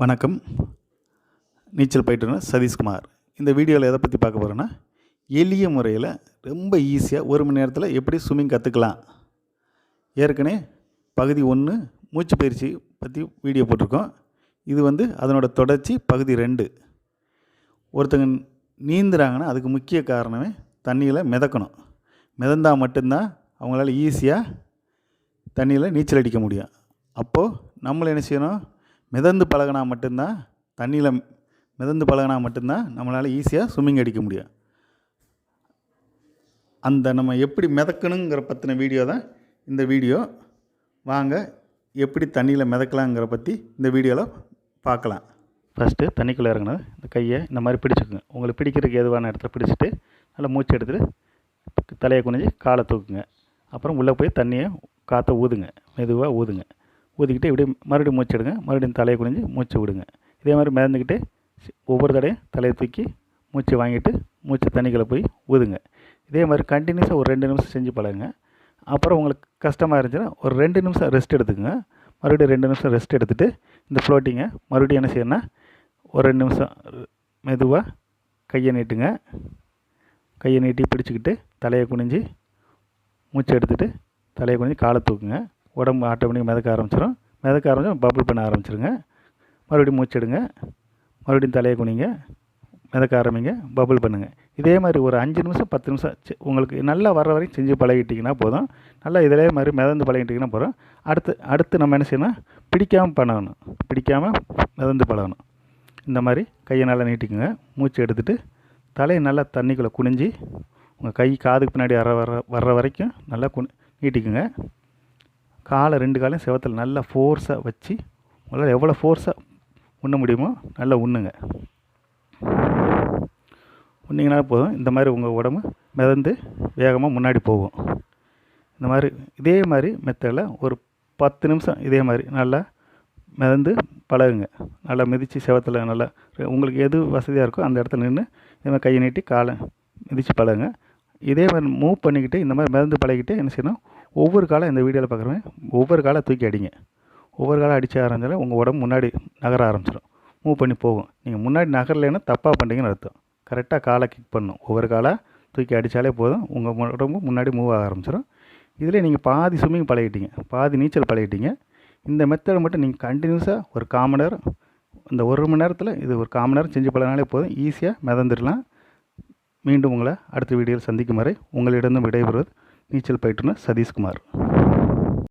வணக்கம். நீச்சல் பயிற்றுனர் சதீஷ்குமார். இந்த வீடியோவில் எதை பற்றி பார்க்க போகிறேன்னா எளிய முறையில் ரொம்ப ஈஸியாக ஒரு மணி நேரத்தில் எப்படி ஸ்விம்மிங் கற்றுக்கலாம் ஏற்கனவே பகுதி ஒன்று மூச்சு பயிற்சி பற்றி வீடியோ போட்டிருக்கோம். இது வந்து அதனோட தொடர்ச்சி பகுதி ரெண்டு. ஒருத்தங்க நீந்துறாங்கன்னா அதுக்கு முக்கிய காரணமே தண்ணியில் மிதக்கணும். மிதந்தால் மட்டும்தான் அவங்களால ஈஸியாக தண்ணியில் நீச்சல் அடிக்க முடியும். அப்போது நம்மளை என்ன செய்யணும்? மிதந்து பழகினா மட்டும்தான் தண்ணியில் மிதந்து பழகினா மட்டும்தான் நம்மளால் ஈஸியாக ஸ்விம்மிங் அடிக்க முடியும். அந்த நம்ம எப்படி மிதக்கணுங்கிற பற்றின வீடியோ தான் இந்த வீடியோ வாங்க எப்படி தண்ணியில் மிதக்கலாங்கிற பற்றி இந்த வீடியோவில் பார்க்கலாம். ஃபஸ்ட்டு தண்ணிக்குள்ளே இறங்கணும். இந்த கையை இந்த மாதிரி பிடிச்சிக்குங்க. உங்களுக்கு பிடிக்கிறதுக்கு எதுவான இடத்துல பிடிச்சிட்டு நல்லா மூச்சு எடுத்துகிட்டு தலையை குனிஞ்சு காலை தூக்குங்க. அப்புறம் உள்ளே போய் தண்ணியை காற்றை ஊதுங்க. மெதுவாக ஊதுங்க. ஊதிக்கிட்டு இப்படி மறுபடியும் மூச்சு எடுங்க மறுபடியும் தலையை குனிஞ்சு மூச்சு விடுங்க. இதே மாதிரி மிதந்துக்கிட்டே ஒவ்வொரு தடையும் தலையை தூக்கி மூச்சு வாங்கிட்டு மூச்சு தண்ணிக்குள்ளே போய் ஊதுங்க. இதே மாதிரி கண்டினியூஸாக ஒரு ரெண்டு நிமிஷம் செஞ்சு பழகுங்க. அப்புறம் உங்களுக்கு கஷ்டமாக இருந்துச்சுன்னா ஒரு ரெண்டு நிமிஷம் ரெஸ்ட் எடுத்துக்கங்க. மறுபடியும் ரெண்டு நிமிஷம் ரெஸ்ட் எடுத்துகிட்டு இந்த ஃப்ளோட்டிங்கை மறுபடியும் என்ன செய்யணும்னா ஒரு ரெண்டு நிமிஷம் மெதுவாக கையை நீட்டுங்க. கையை நீட்டி பிடிச்சிக்கிட்டு தலையை குனிஞ்சு மூச்சு எடுத்துகிட்டு தலையை குனிஞ்சு காலை தூக்குங்க. உடம்பு ஆட்டோமேட்டிக் மிதக்க ஆரம்பிச்சிடும் மிதக்க ஆரம்பிச்சா பபுள் பண்ண ஆரம்பிச்சிருங்க. மறுபடியும் மூச்சு எடுங்க. மறுபடியும் தலையை குனிங்க. மிதக்க ஆரம்பிங்க. பபுள் பண்ணுங்கள் இதே மாதிரி ஒரு அஞ்சு நிமிஷம் பத்து நிமிஷம் உங்களுக்கு நல்லா வர்ற வரைக்கும் செஞ்சு பழகிட்டிங்கன்னா போதும். நல்லா இதே மாதிரி மிதந்து பழகிட்டிங்கன்னா போதும். அடுத்து அடுத்து நம்ம என்ன செய்யணும்? பிடிக்காமல் பண்ணணும். பிடிக்காமல் மிதந்து பழகணும். இந்த மாதிரி கையை நல்லா நீட்டிக்குங்க. மூச்சு எடுத்துகிட்டு தலையை நல்லா தண்ணிக்குள்ளே குனிஞ்சு உங்கள் கை காதுக்கு பின்னாடி வர வர வர்ற வரைக்கும் நல்லா குனி நீட்டிக்குங்க. காலை ரெண்டு காலையும் செவத்தில் நல்லா ஃபோர்ஸாக வச்சு உங்களால் எவ்வளோ ஃபோர்ஸாக உண்ண முடியுமோ நல்லா உண்ணுங்க. உண்ணிங்கன்னா போதும். இந்த மாதிரி உங்கள் உடம்பு மிதந்து வேகமாக முன்னாடி போகும். இந்த மாதிரி இதே மாதிரி மெத்தடில் ஒரு பத்து நிமிஷம் இதே மாதிரி நல்லா மிதந்து பழகுங்க. நல்லா மிதித்து செவத்தில் நல்லா உங்களுக்கு எது வசதியாக இருக்கோ அந்த இடத்துல நின்று இதே மாதிரி கையை நீட்டி காலை மிதித்து பழகுங்க. இதே மாதிரி மூவ் பண்ணிக்கிட்டு இந்த மாதிரி மிதந்து பழகிட்டு என்ன செய்யணும்? ஒவ்வொரு காலம் இந்த வீடியோவில் பார்க்குறவங்க ஒவ்வொரு காலை தூக்கி அடிங்க. ஒவ்வொரு காலம் அடித்து ஆரம்பிச்சாலும் உங்கள் உடம்பு முன்னாடி நகர ஆரம்பிச்சிடும் மூவ் பண்ணி போகும். நீங்கள் முன்னாடி நகரலைன்னா தப்பாக பண்ணுறீங்கன்னு அர்த்தம். கரெக்டாக காலை கிக் பண்ணணும். ஒவ்வொரு காலாக தூக்கி அடித்தாலே போதும். உங்கள் உடம்பு முன்னாடி மூவ் ஆக ஆரம்பிச்சிடும் இதில் நீங்கள் பாதி ஸ்விம்மிங் பழகிட்டீங்க. பாதி நீச்சல் பழகிட்டீங்க. இந்த மெத்தடை மட்டும் நீங்கள் கண்டினியூஸாக ஒரு காமன் நேரம் இந்த ஒரு மணி நேரத்தில் இது ஒரு காமன் நேரம் செஞ்சு பழகினாலே போதும். ஈஸியாக மிதந்துடலாம். மீண்டும் உங்களை அடுத்த வீடியோவில் சந்திக்கும் வரை உங்களிடம் விடைபெறுவது நீச்சல் பயிற்றுனர் சதீஷ்குமார்